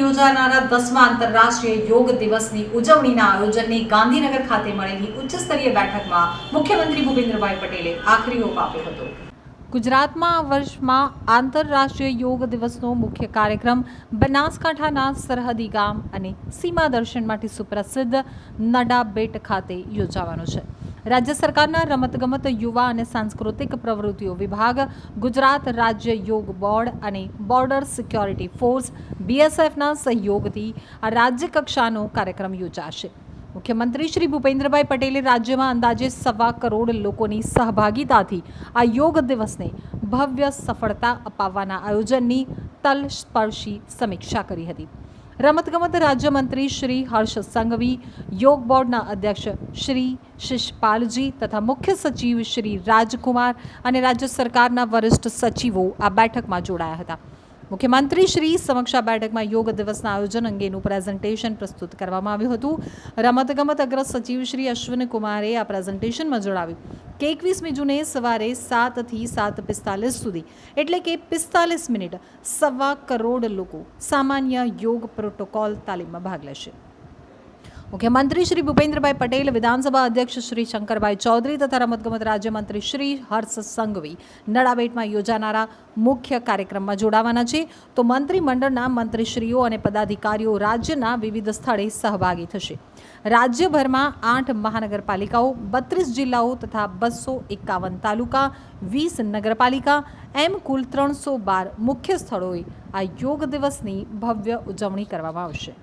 યોજાનારા દસમા આંતરરાષ્ટ્રીય યોગ દિવસની ઉજવણીના આયોજનની ગાંધીનગર ખાતે મળેલી ઉચ્ચસ્તરીય બેઠકમાં મુખ્યમંત્રી ભૂપેન્દ્રભાઈ પટેલે આખરી ઓપ આપ્યો હતો. ગુજરાતમાં આ વર્ષમાં આંતરરાષ્ટ્રીય યોગ દિવસનો મુખ્ય કાર્યક્રમ બનાસકાંઠાના સરહદી ગામ અને સીમા દર્શન માટે સુપ્રસિદ્ધ નડા બેટ ખાતે યોજાવાનો છે. રાજ્ય સરકારના રમતગમત યુવા અને સાંસ્કૃતિક પ્રવૃત્તિઓ વિભાગ, ગુજરાત રાજ્ય યોગ બોર્ડ અને બોર્ડર સિક્યોરિટી ફોર્સ, બીએસએફના સહયોગથી આ રાજ્ય કક્ષાનો કાર્યક્રમ યોજાશે. મુખ્યમંત્રી શ્રી ભૂપેન્દ્રભાઈ પટેલે રાજ્યમાં અંદાજે સવા કરોડ લોકોની સહભાગિતાથી આ યોગ દિવસને ભવ્ય સફળતા અપાવવાના આયોજનની તલસ્પર્શી સમીક્ષા કરી હતી. રમતગમત રાજ્યમંત્રી શ્રી હર્ષ સંઘવી, યોગ બોર્ડના અધ્યક્ષ શ્રી શિષપાલજી તથા મુખ્ય સચિવ શ્રી રાજકુમાર અને રાજ્ય સરકારના વરિષ્ઠ સચિવો આ બેઠકમાં જોડાયા હતા. મુખ્યમંત્રી શ્રી સમક્ષ આ બેઠકમાં યોગ દિવસના આયોજન અંગેનું પ્રેઝન્ટેશન પ્રસ્તુત કરવામાં આવ્યું હતું. રમતગમત અગ્ર સચિવ શ્રી અશ્વિન કુમારે આ પ્રેઝન્ટેશનમાં જણાવ્યું કે એકવીસમી જૂને સવારે સાતથી સાત પિસ્તાલીસ સુધી, એટલે કે પિસ્તાલીસ મિનિટ સવા કરોડ લોકો સામાન્ય યોગ પ્રોટોકોલ તાલીમમાં ભાગ લેશે. મુખ્યમંત્રી શ્રી ભૂપેન્દ્રભાઈ પટેલ, વિધાનસભા અધ્યક્ષ શ્રી શંકરભાઈ ચૌધરી તથા રમતગમત રાજ્યમંત્રી શ્રી હર્ષ સંઘવી નડાબેટમાં યોજાનારા મુખ્ય કાર્યક્રમમાં જોડાવાના છે. તો મંત્રીમંડળના મંત્રીશ્રીઓ અને પદાધિકારીઓ રાજ્યના વિવિધ સ્થળે સહભાગી થશે. રાજ્યભરમાં આઠ મહાનગરપાલિકાઓ, બત્રીસ જિલ્લાઓ તથા બસો એકાવન તાલુકા, વીસ નગરપાલિકા, એમ કુલ ત્રણસો બાર મુખ્ય સ્થળોએ આ યોગ દિવસની ભવ્ય ઉજવણી કરવામાં આવશે.